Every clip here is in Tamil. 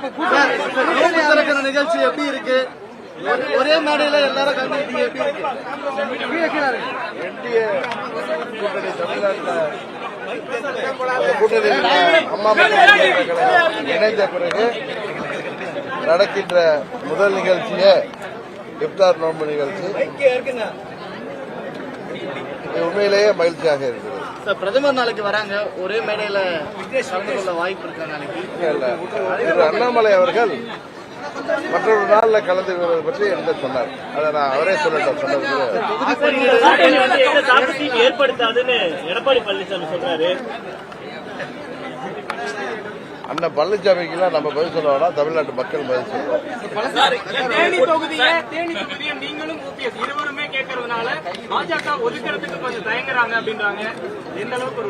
நோம்பு திறக்கிற நிகழ்ச்சி எப்படி இருக்கு ஒரே- ஒரே மேடையில எல்லாரும் கலந்துக்கிட்டீங்க எப்படி இருக்கு தமிழ்நாட்டில் கூட்டணி அம்மா மக்கள் முன்னேற்ற இணைந்த பிறகு நடக்கின்ற முதல் நிகழ்ச்சியே இப்தார் நோன்பு நிகழ்ச்சி உண்மையிலேயே மகிழ்ச்சியாக இருக்கிறது சார் பிரதமர் நாளைக்கு வராங்க. ஒரே மேடையில கலந்து கொள்ள வாய்ப்பு இருக்கா நாளைக்கு? அண்ணாமலை அவர்கள் மற்றொரு நாள்ல கலந்து கொள்வது பற்றி என்கிட்ட சொன்னார். அதை நான் அவரே சொல்லட்டும் சொன்னது ஏற்படுத்தாதுன்னு எடப்பாடி பழனிசாமி சொல்றாரு. அண்ணன் பழனிசாமிக்கெல்லாம் நம்ம பதில் சொல்ல வேணாம். தமிழ்நாட்டு மக்கள் பதில்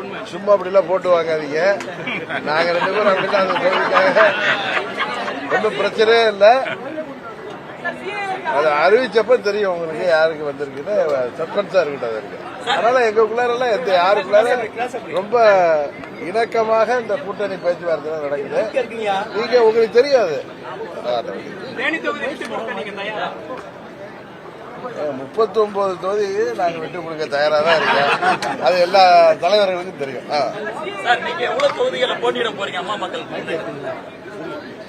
உண்மை? சும்மா அப்படிலாம் போட்டு வாங்காதீங்க. நாங்க ரெண்டு பேரும் அந்த தொகுதிக்காக ஒன்றும் பிரச்சனையே இல்லை. அது அறிவிச்சப்ப தெரியும் உங்களுக்கு யாருக்கு வந்திருக்குன்னு. சஸ்பென்ஸா இருக்கட்டும் அது இருக்கு. அதனால எங்களுக்குள்ளார எந்த யாருக்குள்ளார ரொம்ப இணக்கமாக இந்த கூட்டணி பேச்சுவார்த்தை நடக்குது. நீங்க உங்களுக்கு தெரியாது. முப்பத்தி ஒன்பது தொகுதி நாங்க விட்டு கொடுக்க தயாரா தான் இருக்கோம். அது எல்லா தலைவர்களுக்கும் தெரியும்.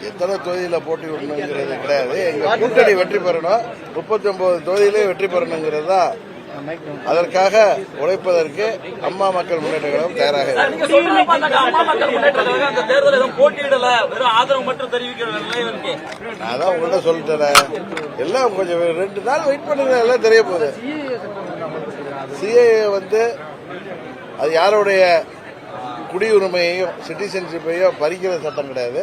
எத்தனை தொகுதியில போட்டி விடணுங்கிறது கிடையாது. எங்க கூட்டணி வெற்றி பெறணும். முப்பத்தி ஒன்பது தொகுதியிலே வெற்றி பெறணுங்கிறது தான் அதற்காக உழைப்பதற்கு அம்மா மக்கள் முன்னேற்ற கழகம் தயாராக இருக்கு. நான் தான் உங்கள்ட்ட சொல்லிட்டேன். எல்லாம் கொஞ்சம் ரெண்டு நாள் வெயிட் பண்ணுங்க எல்லாம் தெரிய போகுது. சிஏஏ வந்து அது யாருடைய குடியுரிமையையும் சிட்டிசன்ஷிப்பையும் பறிக்கிற சட்டம் கிடையாது.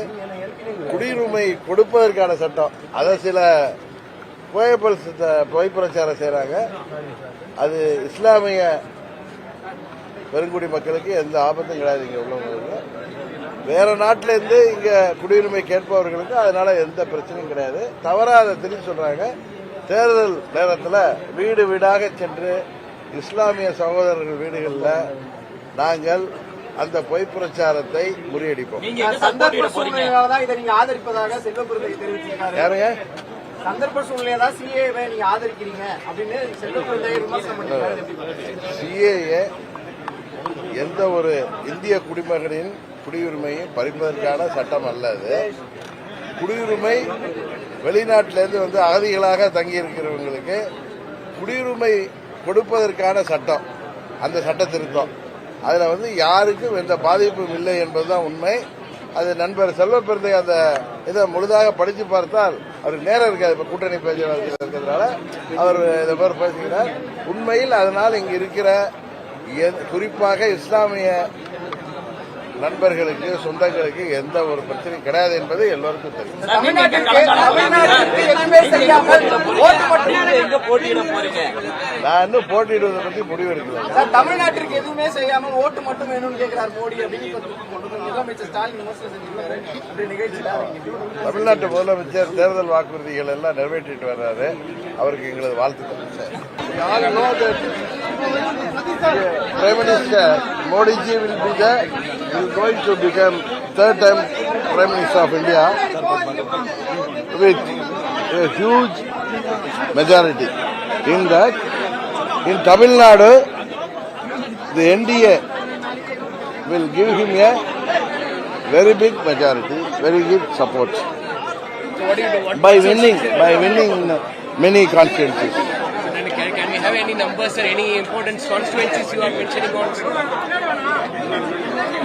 குடியுரிமை கொடுப்பதற்கான சட்டம். அதை சில புகைப்பல் புகை பிரச்சாரம் செய்றாங்க. அது இஸ்லாமிய பெருங்குடி மக்களுக்கு எந்த ஆபத்தும் கிடையாது இங்க உள்ளவங்களுக்கு. வேற நாட்டில இருந்து இங்க குடியுரிமை கேட்பவர்களுக்கு அதனால எந்த பிரச்சனையும் கிடையாது. தவறா அதை திரும்பி சொல்றாங்க. தேர்தல் நேரத்தில் வீடு வீடாக சென்று இஸ்லாமிய சகோதரர்கள் வீடுகளில் நாங்கள் அந்த பொய் பிரச்சாரத்தை முறியடிப்போம். யாருங்க? சந்தர்ப்ப சூழ்நிலையை தான் சிஏவை நீங்க ஆதரிக்கிறீங்க அப்படின்னு செல்வபுரத்தை விமர்சனம் பண்ணிருக்காரு சிஏஏ எந்த ஒரு இந்திய குடிமகனின் குடியுரிமையை பறிப்பதற்கான சட்டம் அல்ல அது. குடியுரிமை வெளிநாட்டிலேருந்து வந்து அகதிகளாக தங்கியிருக்கிறவங்களுக்கு குடியுரிமை கொடுப்பதற்கான சட்டம். அந்த சட்ட திருத்தம் அதில் வந்து யாருக்கும் எந்த பாதிப்பும் இல்லை என்பதுதான் உண்மை. அது நண்பர் செல்வப்பெருந்தை அந்த இதை முழுதாக படித்து பார்த்தால் அவருக்கு நேரம் இருக்காது. இப்போ கூட்டணி பேச்சுவார்த்தையில் இருக்கிறதுனால அவர் இதை பேர் பேசுகிறார் உண்மையில் அதனால் இங்கே இருக்கிற குறிப்பாக இஸ்லாமிய நண்பர்களுக்கு சொந்தங்களுக்கு எந்த ஒரு பிரச்சனையும் கிடையாது என்பது எல்லோருக்கும் தெரியும். செய்யாமல் நான் இன்னும் போட்டியிடுவதை பற்றி முடிவெடுக்கல சார் தமிழ்நாட்டிற்கு எதுவுமே செய்யாம ஓட்டு மட்டும் வேணும்னு கேட்கிறார் மோடி? தமிழ்நாட்டு முதலமைச்சர் தேர்தல் வாக்குறுதிகள் எல்லாம் நிறைவேற்றிட்டு வர்றாரு. அவருக்கு எங்களது வாழ்த்துக்கள் Prime Minister Modi ji will be the will going to become third time Prime Minister of India with a huge majority. In that, in Tamil Nadu, the NDA will give him a very big majority, very good support. By winning, by winning many constituencies. And can, can we have any numbers or any important constituencies you are mentioning also?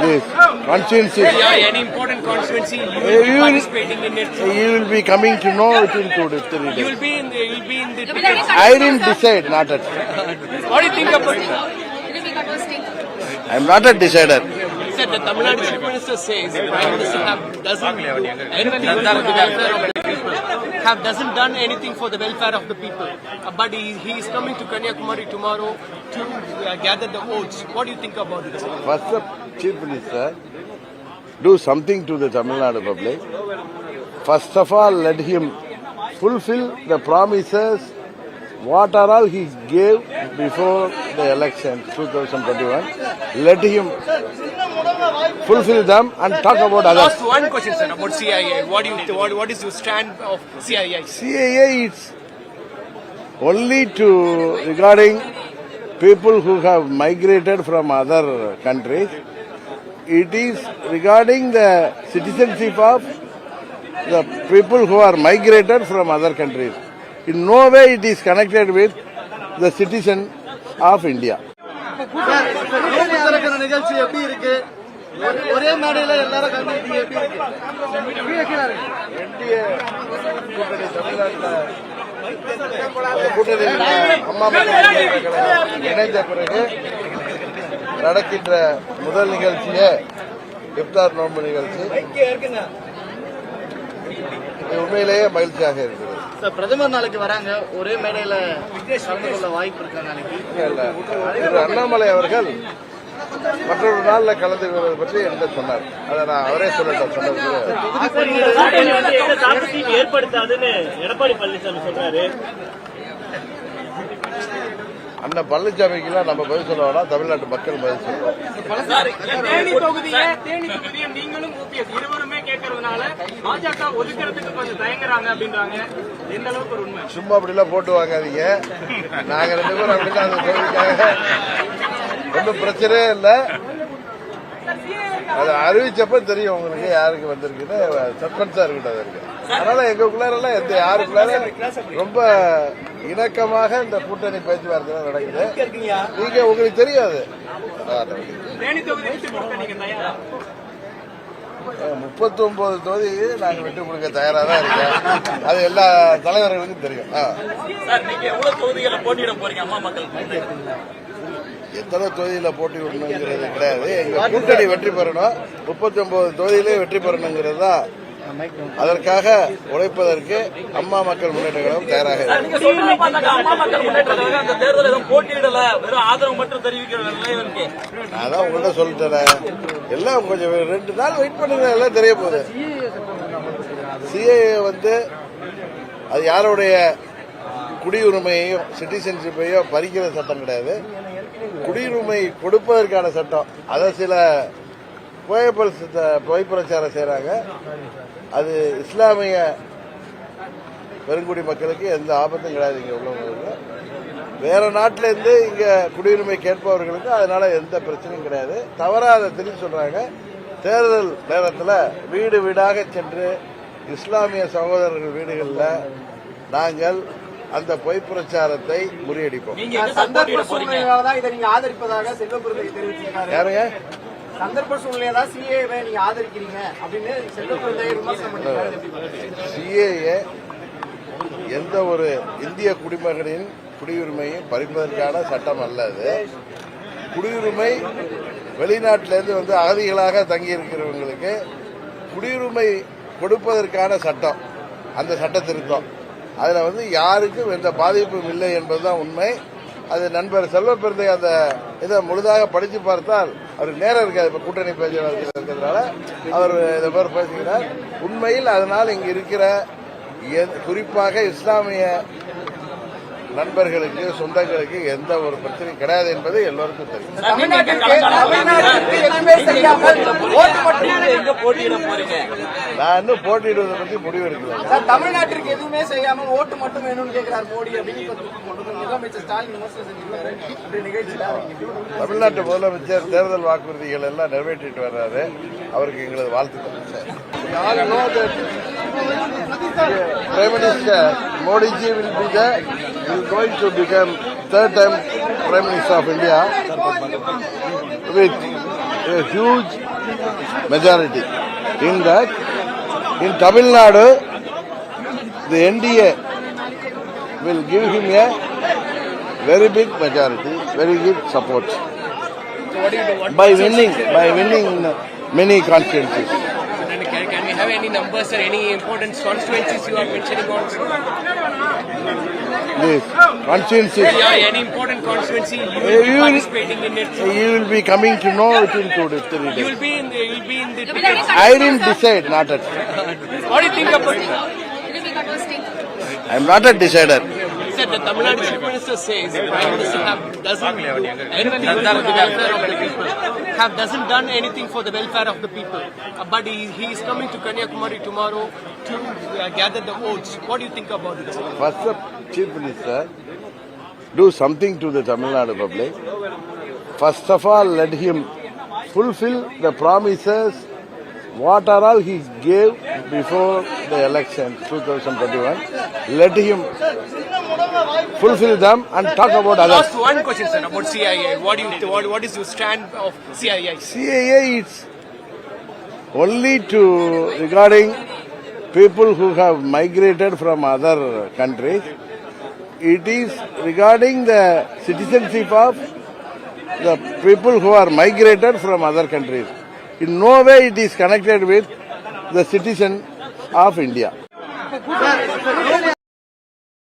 This constituencies, Yeah, any important constituency you Uh, will be you will- participating in it. you will be coming to know within two to three You will be in the, you will be in the tickets. I didn't decide, not at. What do you think about it? I am not a decider. Said the Tamil Nadu Chief Minister says Prime Minister have, doesn't. Have doesn't done anything for the welfare of the people. Uh, but he, he is coming to Kanyakumari tomorrow to uh, gather the votes. What do you think about it? First, the chief minister do something to the Tamil Nadu public. First of all, let him fulfill the promises what are all he gave before the election 2021. Let him fulfill them and talk about others. Last one question, sir, about CIA. What do you what, what is your stand of CIA? CAA is only to regarding people who have migrated from other countries. It is regarding the citizenship of the people who are migrated from other countries. In no way it is connected with the citizen of India. Sir, நோன்பு திறக்கிற நிகழ்ச்சி எப்படி இருக்கு ஒரே- மேடையில எல்லாரும் கலந்துக்கிட்டீங்க என்டிஏ கூட்டணி தமிழ்நாட்டில் கூட்டணி அம்மா இணைந்த பிறகு நடக்கின்ற முதல் நிகழ்ச்சியே இப்தார் நோன்பு நிகழ்ச்சி. உண்மையிலேயே மகிழ்ச்சியாக இருக்கிறது. பிரதமர் நாளைக்கு வராங்க. ஒரே மேடையில கலந்து கொள்ள வாய்ப்பு இருக்கா நாளைக்கு? அண்ணாமலை அவர்கள் மற்றொரு நாள்ல கலந்து கொள்வது பற்றி என்கிட்ட சொன்னார். அதை நான் அவரே சொல்லட்டும் சொன்னது ஏற்படுத்தாதுன்னு எடப்பாடி பழனிசாமி சொல்றாரு அண்ணன் பழனிசாமிக்கெல்லாம் நம்ம பதில் சொல்ல வேணாம் தமிழ்நாட்டு மக்கள் பதில் சொல்லுவோம் நீங்களும் இருவருமே கேட்கறதுனால பாஜக ஒதுக்கிறதுக்கு கொஞ்சம் தயங்குறாங்க அப்படின்றாங்க. எந்த அளவுக்கு உண்மை? சும்மா அப்படிலாம் போட்டு வாங்காதீங்க. நாங்க ரெண்டு பேரும் அந்த தொகுதிக்காக ஒன்றும் பிரச்சனையே இல்லை. அது அறிவிச்சப்ப தெரியும் உங்களுக்கு யாருக்கு வந்திருக்குன்னு. சஸ்பென்ஸா இருக்கட்டும் அது இருக்கு. அதனால எங்களுக்குள்ளாரெல்லாம் எந்த யாருக்குள்ளார ரொம்ப இணக்கமாக இந்த கூட்டணி பேச்சுவார்த்தை நடக்குது. நீங்க உங்களுக்கு தெரியாது. தேனி தொகுதி விட்டு கொடுக்க நீங்க தயாரா முப்பத்தி ஒன்பது தொகுதி நாங்க விட்டு கொடுக்க தயாரா தான் இருக்கேன் அது எல்லா தலைவர்களுக்கும் தெரியும் எத்தனை தொகுதியில போட்டி விடணுங்கிறது கிடையாது. எங்க கூட்டணி வெற்றி பெறணும். முப்பத்தி ஒன்பது தொகுதியிலே வெற்றி பெறணுங்கிறது தான் அதற்காக உழைப்பதற்கு அம்மா மக்கள் முன்னேற்ற கழகம் தயாராக இருக்கு. நான் தான் உங்கள்ட்ட சொல்லிட்டேன். எல்லாம் கொஞ்சம் ரெண்டு நாள் வெயிட் பண்ணுங்க எல்லாம் தெரிய போகுது. சிஏஏ வந்து அது யாருடைய குடியுரிமையையும் சிட்டிசன்ஷிப்பையும் பறிக்கிற சட்டம் கிடையாது. குடியுரிமை கொடுப்பதற்கான சட்டம். அதை சில புகைப்பல் புகை பிரச்சாரம் செய்றாங்க. அது இஸ்லாமிய பெருங்குடி மக்களுக்கு எந்த ஆபத்தும் கிடையாது இங்க உள்ளவங்களுக்கு. வேற நாட்டில இருந்து இங்க குடியுரிமை கேட்பவர்களுக்கு அதனால எந்த பிரச்சனையும் கிடையாது. தவறா அதை திரும்பி சொல்றாங்க. தேர்தல் நேரத்தில் வீடு வீடாக சென்று இஸ்லாமிய சகோதரர்கள் வீடுகளில் நாங்கள் அந்த பொய் பிரச்சாரத்தை முறியடிப்போம். சார் சந்தர்ப்ப போட்டியிட போறீங்க சூழ்நிலையா சிஏவை நீங்க ஆதரிக்கிறீங்க அப்படின்னு செல்வபுரத்தை விமர்சனம் பண்ணிருக்காரு சிஏஏ எந்த ஒரு இந்திய குடிமகனின் குடியுரிமையை பறிப்பதற்கான சட்டம் அல்ல அது. குடியுரிமை வெளிநாட்டிலேருந்து வந்து அகதிகளாக தங்கியிருக்கிறவங்களுக்கு குடியுரிமை கொடுப்பதற்கான சட்டம். அந்த சட்ட திருத்தம் அதில் வந்து யாருக்கும் எந்த பாதிப்பும் இல்லை என்பதுதான் உண்மை. அது நண்பர் செல்வப்பெருந்தை அந்த இதை முழுதாக படித்து பார்த்தால் அவருக்கு நேரம் இருக்காது. இப்போ கூட்டணி பேச்சுவார்த்தையில் இருக்கிறதுனால அவர் இதை பேர் பேசுகிறார் உண்மையில் அதனால் இங்கே இருக்கிற குறிப்பாக இஸ்லாமிய நண்பர்களுக்கு சொந்தங்களுக்கு எந்த ஒரு பிரச்சனையும் கிடையாது என்பது எல்லோருக்கும் தெரியும். நான் இன்னும் போட்டியிடுவதை பற்றி முடிவு எடுக்கல. சார் தமிழ்நாட்டிற்கு எதுவுமே செய்யாம ஓட்டு மட்டும் வேணும்னு கேட்கிறார் மோடி தமிழ்நாட்டு முதலமைச்சர் தேர்தல் வாக்குறுதிகள் எல்லாம் நிறைவேற்றிட்டு வர்றாரு. அவருக்கு எங்களது வாழ்த்துக்கள். Prime Minister Modi ji will be the will going to become third time Prime Minister of India with a huge majority. In that, in Tamil Nadu, the NDA will give him a very big majority, very good support. By winning, by winning many constituencies. Have any numbers or any important constituencies you are mentioning also? These constituencies, Yeah, any important constituency you Uh, will be you will- participating in it. you will be coming to know within two to three You will be in the, you will be in the tickets. I didn't decide, not at. What do you think about it? I am not a decider. Said the Tamil Nadu Chief Minister says Prime have, doesn't anything for the welfare of the people. Have doesn't done anything for the welfare of the people. Uh, but he, he is coming to Kanyakumari tomorrow to uh, gather the votes. What do you think about it? First, the Chief Minister do something to the Tamil Nadu public. First of all, let him fulfill the promises what are all he gave before the election 2021. Let him fulfill them and talk about others. Last one question, sir, about CIA. What do you what, what is your stand of CIA? CIA is only to regarding people who have migrated from other countries. It is regarding the citizenship of the people who are migrated from other countries. In no way it is connected with the citizen of India.